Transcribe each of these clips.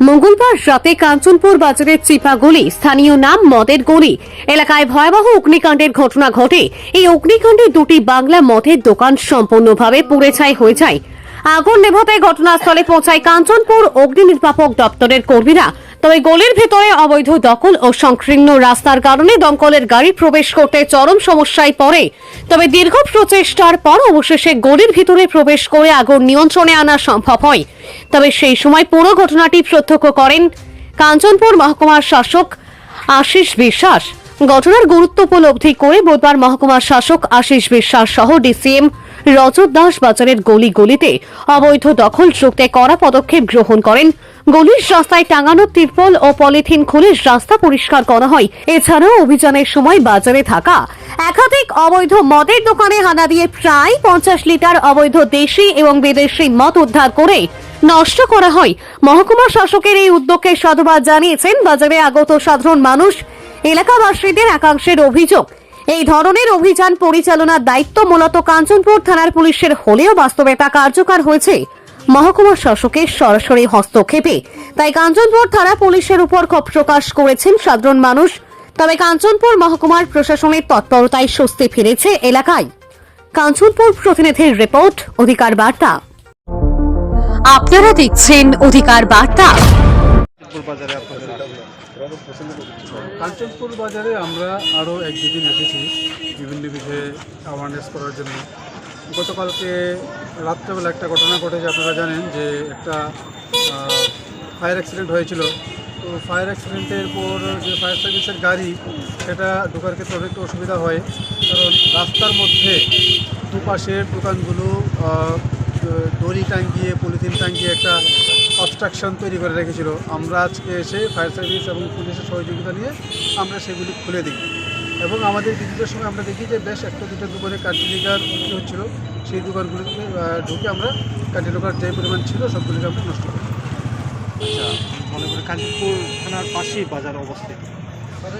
মঙ্গলবার রাতে কাঞ্চনপুর বাজারের চিপা গলি, স্থানীয় নাম মদের গলি। এলাকায় ভয়াবহ অগ্নিকাণ্ডের ঘটনা ঘটে। এই অগ্নিকাণ্ডে দুটি বাংলা মদের দোকান সম্পূর্ণভাবে পুড়ে ছাই হয়ে যায়। আগুন নেভাতে ঘটনাস্থলে পৌঁছায় কাঞ্চনপুর অগ্নি নির্বাপক দপ্তরের কর্মীরা। তবে গলির ভেতরে অবৈধ দখল ও সংকীর্ণ রাস্তার কারণে দমকলের গাড়ি প্রবেশ করতে চরম সমস্যায় পড়ে। তবে দীর্ঘ প্রচেষ্টার পর অবশেষে গলির ভিতরে প্রবেশ করে আগুন নিয়ন্ত্রণে আনা সম্ভব হয়। তবে সেই সময় পুরো ঘটনাটি প্রত্যক্ষ করেন কাঞ্চনপুর মহকুমার শাসক আশিস বিশ্বাস। ঘটনার গুরুত্ব উপলব্ধি করে বুধবার মহকুমার শাসক আশিস বিশ্বাস সহ ডিসিএম রজত দাস বাজারের গলি গলিতে অবৈধ দখল রুখতে কড়া পদক্ষেপ গ্রহণ করেন। গলির রাস্তায় টাঙানো তিরপল ও পলিথিন খুলে রাস্তা পরিষ্কার করা হয়। এছাড়াও অভিযানের সময় বাজারে থাকা একাধিক অবৈধ মদের দোকানে হানা দিয়ে প্রায় পঞ্চাশ লিটার অবৈধ দেশি এবং বিদেশি মদ উদ্ধার করে নষ্ট করা হয়। মহকুমা শাসকের এই উদ্যোগকে সাধুবাদ জানিয়েছেন বাজারে আগত সাধারণ মানুষ। এলাকাবাসীদের একাংশের অভিযোগ এই ধরনের অভিযান পরিচালনার দায়িত্ব মূলত কাঞ্চনপুর থানার পুলিশের হলেও বাস্তবে তা কার্যকর হয়েছে। মহকুমা শাসকের সরাসরি হস্তক্ষেপে তাই কাঞ্চনপুর থানা পুলিশের উপর ক্ষোভ প্রকাশ করেছেন সাধারণ মানুষ। তবে কাঞ্চনপুর মহকুমার প্রশাসনের তৎপরতায় স্বস্তি ফিরেছে এলাকায়। কাঞ্চনপুর প্রতিনিধির রিপোর্ট অধিকার বার্তা। আপনারা দেখছেন অধিকার বার্তা। কাঞ্চনপুর বাজারে আমরা আরও এক দুদিন এসেছি, বিভিন্ন বিষয়ে অ্যাওয়ারনেস করার জন্য। গতকালকে রাত্রেবেলা একটা ঘটনা ঘটেছে, আপনারা জানেন যে একটা ফায়ার অ্যাক্সিডেন্ট হয়েছিল। তো ফায়ার অ্যাক্সিডেন্টের পর যে ফায়ার সার্ভিসের গাড়ি, সেটা ঢোকার ক্ষেত্রে অনেকটা অসুবিধা হয়। কারণ রাস্তার মধ্যে দুপাশের দোকানগুলো দড়ি টাঙ্গিয়ে পলিথিন টাঙ্গিয়ে একটা অবস্ট্রাকশন তৈরি করে রেখেছিল। আমরা আজকে এসে ফায়ার সার্ভিস এবং পুলিশের সহযোগিতা নিয়ে আমরা সেগুলি খুলে দিই এবং আমাদের ভিজিটের সময় আমরা দেখি যে বেশ একটা দুটো দোকানে কার্টিলিকার বিক্রি হচ্ছিল। সেই দোকানগুলিতে ঢুকে আমরা কার্টিলিকার যে পরিমাণ ছিল সবগুলিকে আমরা নষ্ট করি। আচ্ছা মনে করি কাঞ্চনপুর থানার পাশেই বাজার অবস্থিত।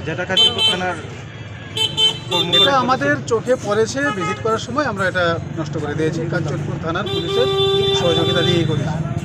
যেটা কাঞ্চনপুর থানার এটা আমাদের চোখে পড়েছে ভিজিট করার সময় আমরা এটা নষ্ট করে দিয়েছি। কাঞ্চনপুর থানার পুলিশের সহযোগিতা নিয়েই করেছি।